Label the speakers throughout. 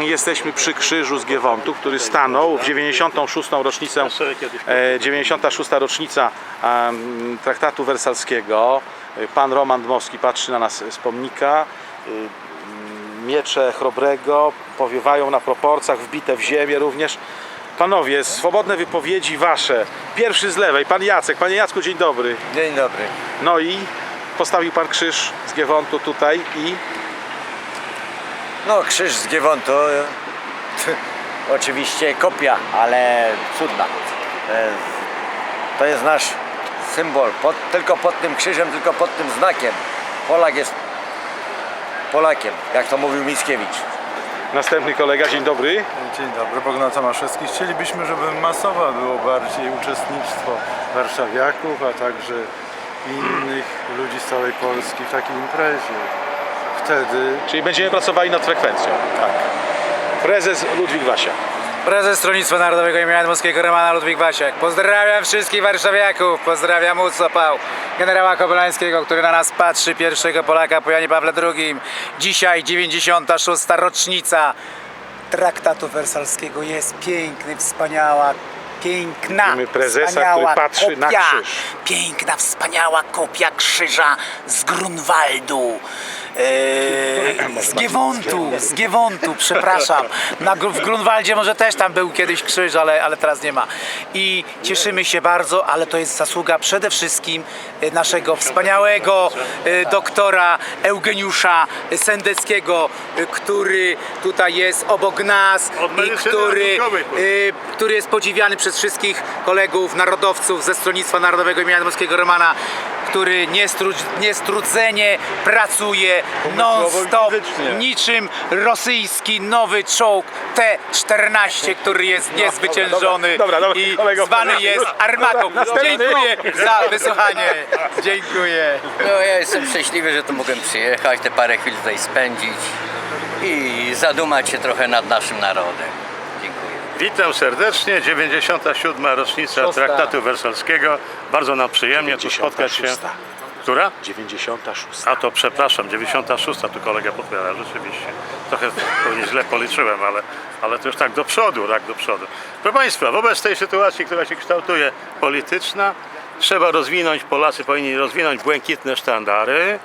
Speaker 1: Jesteśmy przy krzyżu z Giewontu, który stanął w 96. rocznicę, e, 96. rocznica em, traktatu wersalskiego. Pan Roman Dmowski patrzy na nas z pomnika. Y, Miecze chrobrego powiewają na proporcjach, wbite w ziemię również. Panowie, swobodne wypowiedzi wasze. Pierwszy z lewej, pan Jacek. Panie Jacku, dzień dobry.
Speaker 2: Dzień dobry.
Speaker 1: No i postawił pan krzyż z Giewontu tutaj i
Speaker 2: No, krzyż z Giewontu. e, Oczywiście kopia, ale cudna. To jest nasz symbol. Pod, tylko pod tym krzyżem, tylko pod tym znakiem. Polak jest Polakiem, jak to mówił Mickiewicz.
Speaker 1: następny kolega, dzień dobry.
Speaker 3: Dzień dobry, Bogdan Tomaszewski. Chcielibyśmy, żeby masowe było bardziej uczestnictwo warszawiaków, a także innych ludzi z całej Polski w takiej imprezie. Wtedy
Speaker 1: Czyli będziemy pracowali nad frekwencją.
Speaker 3: tak.
Speaker 1: Prezes Ludwik Wasia.
Speaker 4: Prezes Stronnictwa Narodowego imienia Dmowskiego Romana Ludwik Wasiak. Pozdrawiam wszystkich warszawiaków, pozdrawiam Ucopał, generała Kobelańskiego, który na nas patrzy, pierwszego Polaka po Janie Pawle II. Dzisiaj 96. rocznica traktatu wersalskiego jest piękny, wspaniała, piękna,
Speaker 1: prezesa,
Speaker 4: wspaniała
Speaker 1: który patrzy na
Speaker 4: kopia,
Speaker 1: krzyż.
Speaker 4: Piękna, wspaniała kopia krzyża z Grunwaldu. Eee, z Giewontu, z Giewontu, przepraszam. Na, w Grunwaldzie może też tam był kiedyś krzyż, ale, ale teraz nie ma. I cieszymy się bardzo, ale to jest zasługa przede wszystkim e, naszego wspaniałego e, doktora Eugeniusza Sendeckiego, e, który tutaj jest obok nas i który, który jest podziwiany przez wszystkich kolegów, narodowców ze Stronnictwa Narodowego imienia Dmowskiego Romana, który niestru, niestrudzenie pracuje non-stop, niczym rosyjski nowy czołg T-14, który jest niezwyciężony
Speaker 1: dobra, dobra,
Speaker 4: i
Speaker 1: kolego,
Speaker 4: zwany
Speaker 1: dobra.
Speaker 4: jest armatą. Dziękuję za wysłuchanie. Dziękuję.
Speaker 5: No ja jestem szczęśliwy, że tu mogłem przyjechać, te parę chwil tutaj spędzić i zadumać się trochę nad naszym narodem.
Speaker 6: Witam serdecznie, 97. rocznica Traktatu Wersalskiego. Bardzo nam przyjemnie tu spotkać się.
Speaker 1: 96.
Speaker 6: Która?
Speaker 1: 96.
Speaker 6: A to przepraszam, 96. tu kolega podpowiada, rzeczywiście. Trochę pewnie źle policzyłem, ale, ale to już tak do przodu, tak do przodu. Proszę Państwa, wobec tej sytuacji, która się kształtuje polityczna, trzeba rozwinąć, Polacy powinni rozwinąć błękitne sztandary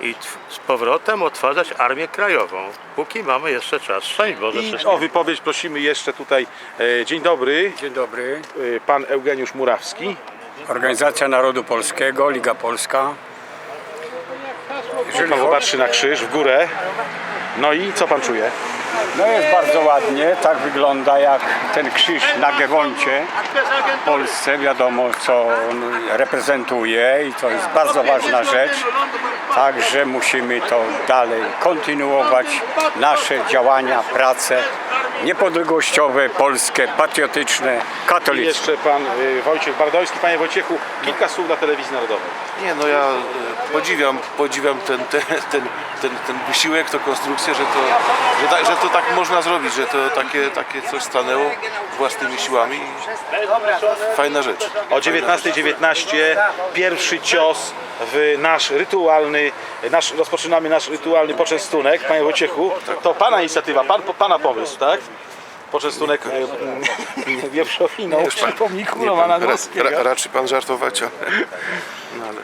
Speaker 6: i z powrotem otwarzać Armię Krajową. Póki mamy jeszcze czas. Szczęść Boże
Speaker 1: I o wypowiedź prosimy jeszcze tutaj. E, dzień dobry,
Speaker 7: Dzień dobry.
Speaker 1: e, pan Eugeniusz Murawski.
Speaker 7: Organizacja Narodu Polskiego, Liga Polska. Jeżeli chodzi,
Speaker 1: patrzy na krzyż w górę. No i co pan czuje?
Speaker 7: No jest bardzo ładnie, tak wygląda jak ten krzyż na Gewoncie w Polsce, wiadomo co on reprezentuje i to jest bardzo ważna rzecz. Także musimy to dalej kontynuować, nasze działania, prace niepodległościowe, polskie, patriotyczne,
Speaker 1: I
Speaker 7: katolickie.
Speaker 1: jeszcze pan e, Wojciech Bardojski. Panie Wojciechu, kilka słów dla telewizji narodowej.
Speaker 8: Nie, no ja e, podziwiam, podziwiam ten, ten, ten, ten, ten wysiłek, tę konstrukcję, że to, że, tak, że to tak można zrobić, że to takie, takie coś stanęło własnymi siłami i fajna rzecz.
Speaker 1: O 19.19 pierwszy cios w nasz rytualny, nasz, rozpoczynamy nasz rytualny poczęstunek. Panie Wojciechu, to pana inicjatywa, pan, pana pomysł, tak? Poczęstunek wieprzowiną przy pomniku Romana Dmowskiego.
Speaker 8: ra, raczy pan żartować, ale, no ale